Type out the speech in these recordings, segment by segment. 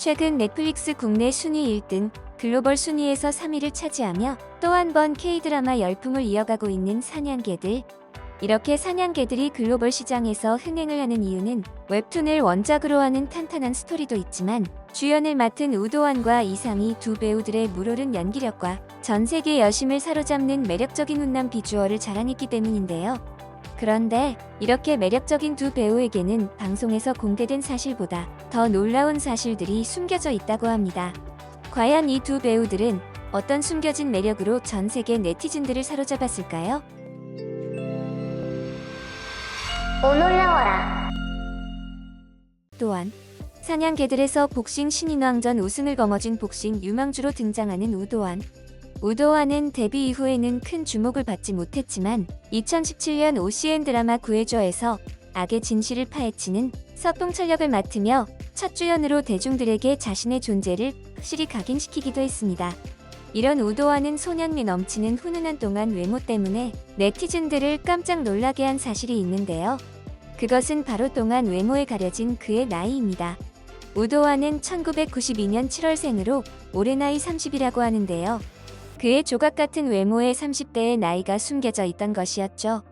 최근 넷플릭스 국내 순위 1등, 글로벌 순위에서 3위를 차지하며 또 한 번 K-드라마 열풍을 이어가고 있는 사냥개들. 이렇게 사냥개들이 글로벌 시장에서 흥행을 하는 이유는 웹툰을 원작으로 하는 탄탄한 스토리도 있지만 주연을 맡은 우도환과 이상희 두 배우들의 물오른 연기력과 전 세계 여심을 사로잡는 매력적인 훈남 비주얼을 자랑했기 때문인데요. 그런데 이렇게 매력적인 두 배우에게는 방송에서 공개된 사실보다 더 놀라운 사실들이 숨겨져 있다고 합니다. 과연 이 두 배우들은 어떤 숨겨진 매력으로 전 세계 네티즌들을 사로잡았을까요? 오 놀라워라. 또한 사냥개들에서 복싱 신인왕전 우승을 거머쥔 복싱 유망주로 등장하는 우도환. 우도환은 데뷔 이후에는 큰 주목을 받지 못했지만 2017년 OCN 드라마 구해줘에서 악의 진실을 파헤치는 서풍철 역을 맡으며 첫 주연으로 대중들에게 자신의 존재를 확실히 각인시키기도 했습니다. 이런 우도환은 소년미 넘치는 훈훈한 동안 외모 때문에 네티즌들을 깜짝 놀라게 한 사실이 있는데요. 그것은 바로 동안 외모에 가려진 그의 나이입니다. 우도환은 1992년 7월생으로 올해 나이 30이라고 하는데요. 그의 조각 같은 외모에 30대의 나이가 숨겨져 있던 것이었죠.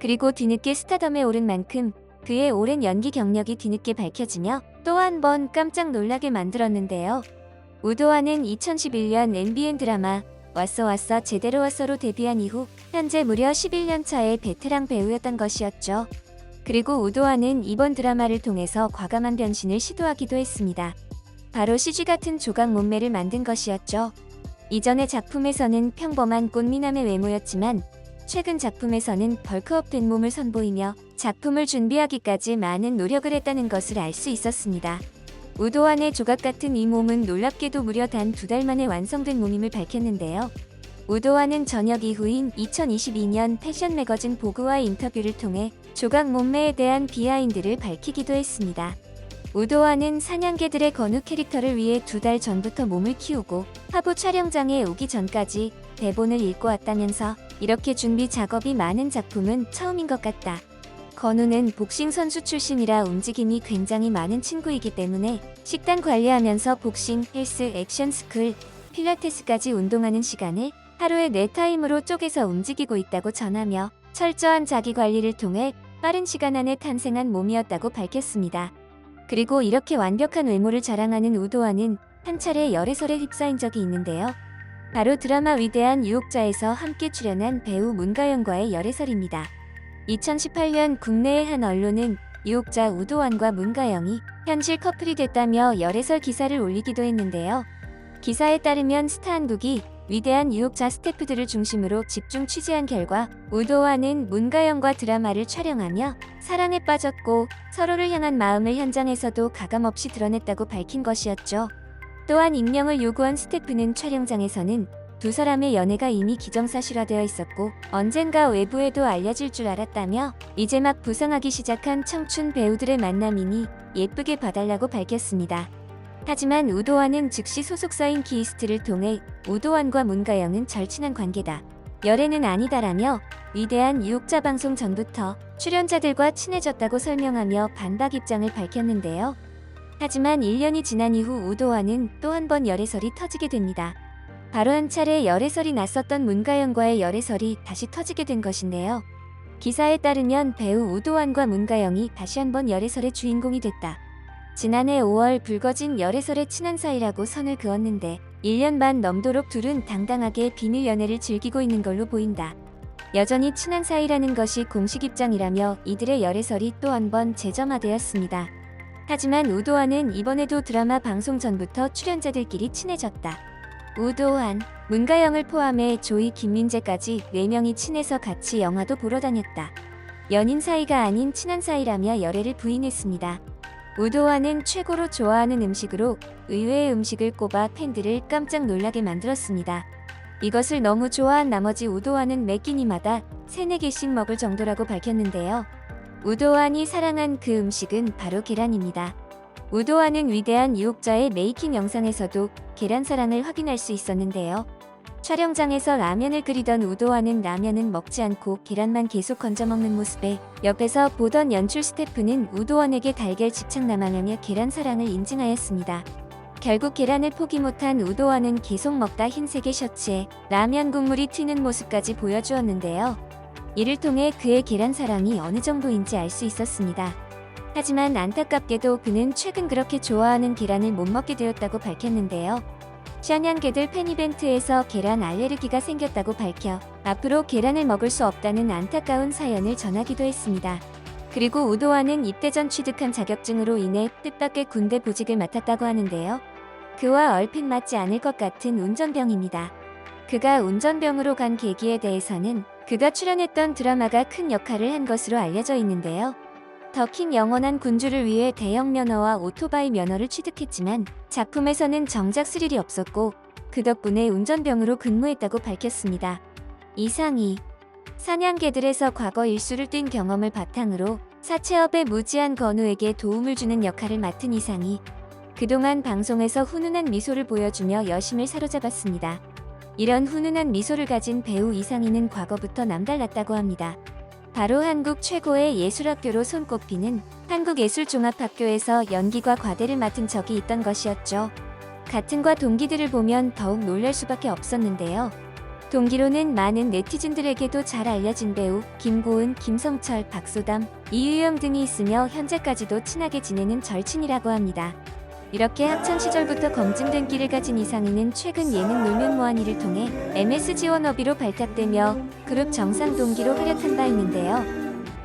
그리고 뒤늦게 스타덤에 오른 만큼 그의 오랜 연기 경력이 뒤늦게 밝혀지며 또 한 번 깜짝 놀라게 만들었는데요. 우도환은 2011년 NBN 드라마 왔어 왔어 제대로 왔어로 데뷔한 이후 현재 무려 11년 차의 베테랑 배우였던 것이었죠. 그리고 우도환은 이번 드라마를 통해서 과감한 변신을 시도하기도 했습니다. 바로 CG 같은 조각 몸매를 만든 것이었죠. 이전의 작품에서는 평범한 꽃미남의 외모였지만 최근 작품에서는 벌크업 된 몸을 선보이며 작품을 준비하기까지 많은 노력을 했다는 것을 알 수 있었습니다. 우도환의 조각 같은 이 몸은 놀랍게도 무려 단 두 달 만에 완성된 몸임을 밝혔는데요. 우도환은 전역 이후인 2022년 패션 매거진 보그와의 인터뷰를 통해 조각 몸매에 대한 비하인드를 밝히기도 했습니다. 우도환은 사냥개들의 건우 캐릭터를 위해 두 달 전부터 몸을 키우고 화보 촬영장에 오기 전까지 대본을 읽고 왔다면서 이렇게 준비 작업이 많은 작품은 처음인 것 같다. 건우는 복싱 선수 출신이라 움직임이 굉장히 많은 친구이기 때문에 식단 관리하면서 복싱, 헬스, 액션 스쿨, 필라테스까지 운동하는 시간을 하루에 네 타임으로 쪼개서 움직이고 있다고 전하며 철저한 자기 관리를 통해 빠른 시간 안에 탄생한 몸이었다고 밝혔습니다. 그리고 이렇게 완벽한 외모를 자랑하는 우도환은 한 차례 열애설에 휩싸인 적이 있는데요. 바로 드라마 위대한 유혹자에서 함께 출연한 배우 문가영과의 열애설입니다. 2018년 국내의 한 언론은 유혹자 우도환과 문가영이 현실 커플이 됐다며 열애설 기사를 올리기도 했는데요. 기사에 따르면 스타 한국이 위대한 유혹자 스태프들을 중심으로 집중 취재한 결과 우도환은 문가영과 드라마를 촬영하며 사랑에 빠졌고 서로를 향한 마음을 현장에서도 가감없이 드러냈다고 밝힌 것이었죠. 또한 익명을 요구한 스태프는 촬영장에서는 두 사람의 연애가 이미 기정사실화되어 있었고 언젠가 외부에도 알려질 줄 알았다며 이제 막 부상하기 시작한 청춘 배우들의 만남이니 예쁘게 봐달라고 밝혔습니다. 하지만 우도환은 즉시 소속사인 키이스트를 통해 우도환과 문가영은 절친한 관계다. 열애는 아니다라며 위대한 유혹자 방송 전부터 출연자들과 친해졌다고 설명하며 반박 입장을 밝혔는데요. 하지만 1년이 지난 이후 우도환은 또 한 번 열애설이 터지게 됩니다. 바로 한 차례 열애설이 났었던 문가영과의 열애설이 다시 터지게 된 것인데요. 기사에 따르면 배우 우도환과 문가영이 다시 한 번 열애설의 주인공이 됐다. 지난해 5월 불거진 열애설의 친한 사이라고 선을 그었는데 1년 반 넘도록 둘은 당당하게 비밀 연애를 즐기고 있는 걸로 보인다. 여전히 친한 사이라는 것이 공식 입장이라며 이들의 열애설이 또 한 번 재점화되었습니다. 하지만 우도환은 이번에도 드라마 방송 전부터 출연자들끼리 친해졌다. 우도환, 문가영을 포함해 조이 김민재까지 4명이 친해서 같이 영화도 보러 다녔다. 연인 사이가 아닌 친한 사이라며 열애를 부인했습니다. 우도환은 최고로 좋아하는 음식으로 의외의 음식을 꼽아 팬들을 깜짝 놀라게 만들었습니다. 이것을 너무 좋아한 나머지 우도환은 매 끼니마다 3, 4개씩 먹을 정도라고 밝혔는데요. 우도환이 사랑한 그 음식은 바로 계란입니다. 우도환은 위대한 유혹자의 메이킹 영상에서도 계란 사랑을 확인할 수 있었는데요. 촬영장에서 라면을 끓이던 우도환은 라면은 먹지 않고 계란만 계속 건져 먹는 모습에 옆에서 보던 연출 스태프는 우도환에게 달걀 집착남하며 계란 사랑을 인증하였습니다. 결국 계란을 포기 못한 우도원은 계속 먹다 흰색의 셔츠에 라면 국물이 튀는 모습까지 보여주었는데요. 이를 통해 그의 계란 사랑이 어느 정도인지 알 수 있었습니다. 하지만 안타깝게도 그는 최근 그렇게 좋아하는 계란을 못 먹게 되었다고 밝혔는데요. 샤냥 개들 팬 이벤트에서 계란 알레르기가 생겼다고 밝혀 앞으로 계란을 먹을 수 없다는 안타까운 사연을 전하기도 했습니다. 그리고 우도환은 입대 전 취득한 자격증으로 인해 뜻밖의 군대 보직을 맡았다고 하는데요. 그와 얼핏 맞지 않을 것 같은 운전병입니다. 그가 운전병으로 간 계기에 대해서는 그가 출연했던 드라마가 큰 역할을 한 것으로 알려져 있는데요. 더킹 영원한 군주를 위해 대형 면허와 오토바이 면허를 취득했지만 작품에서는 정작 스릴이 없었고 그 덕분에 운전병으로 근무했다고 밝혔습니다. 이상희 사냥개들에서 과거 일수를 뛴 경험을 바탕으로 사채업의 무지한 건우에게 도움을 주는 역할을 맡은 이상희 그동안 방송에서 훈훈한 미소를 보여주며 여심을 사로잡았습니다. 이런 훈훈한 미소를 가진 배우 이상희는 과거부터 남달랐다고 합니다. 바로 한국 최고의 예술학교로 손꼽히는 한국예술종합학교에서 연기과 과대를 맡은 적이 있던 것이었죠. 같은 과 동기들을 보면 더욱 놀랄 수밖에 없었는데요. 동기로는 많은 네티즌들에게도 잘 알려진 배우 김고은, 김성철, 박소담, 이유영 등이 있으며 현재까지도 친하게 지내는 절친이라고 합니다. 이렇게 학창 시절부터 검증된 끼를 가진 이상희는 최근 예능 놀면 뭐하니를 통해 MSG 워너비로 발탁되며 그룹 정상 동기로 활약한 바 있는데요.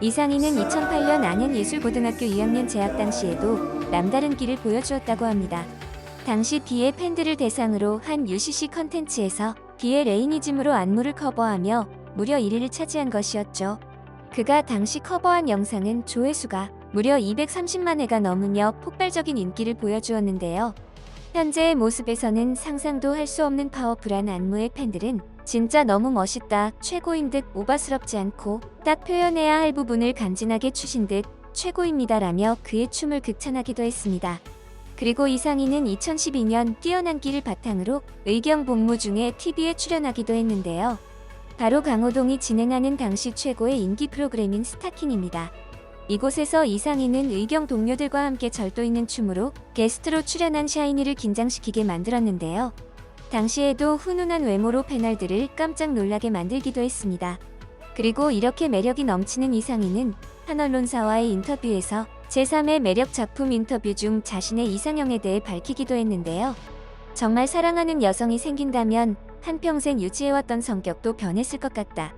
이상희는 2008년 안현예술고등학교 2학년 재학 당시에도 남다른 끼를 보여주었다고 합니다. 당시 비의 팬들을 대상으로 한 UCC 컨텐츠에서 비의 레이니즘으로 안무를 커버하며 무려 1위를 차지한 것이었죠. 그가 당시 커버한 영상은 조회수가 무려 230만 회가 넘으며 폭발적인 인기를 보여주었는데요. 현재의 모습에서는 상상도 할 수 없는 파워풀한 안무의 팬들은 진짜 너무 멋있다, 최고인 듯 오바스럽지 않고 딱 표현해야 할 부분을 간지나게 추신 듯 최고입니다라며 그의 춤을 극찬하기도 했습니다. 그리고 이상희는 2012년 뛰어난 끼를 바탕으로 의경 복무 중에 TV에 출연하기도 했는데요. 바로 강호동이 진행하는 당시 최고의 인기 프로그램인 스타킹입니다. 이곳에서 이상희는 의경 동료들과 함께 절도 있는 춤으로 게스트로 출연한 샤이니를 긴장시키게 만들었는데요. 당시에도 훈훈한 외모로 패널들을 깜짝 놀라게 만들기도 했습니다. 그리고 이렇게 매력이 넘치는 이상희는 한 언론사와의 인터뷰에서 제3의 매력 작품 인터뷰 중 자신의 이상형에 대해 밝히기도 했는데요. 정말 사랑하는 여성이 생긴다면 한평생 유지해왔던 성격도 변했을 것 같다.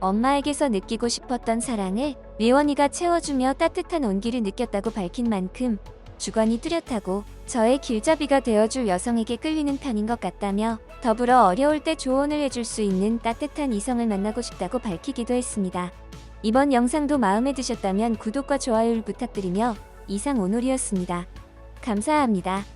엄마에게서 느끼고 싶었던 사랑을 리원이가 채워주며 따뜻한 온기를 느꼈다고 밝힌 만큼 주관이 뚜렷하고 저의 길잡이가 되어줄 여성에게 끌리는 편인 것 같다며 더불어 어려울 때 조언을 해줄 수 있는 따뜻한 이성을 만나고 싶다고 밝히기도 했습니다. 이번 영상도 마음에 드셨다면 구독과 좋아요를 부탁드리며 이상 오놀이었습니다. 감사합니다.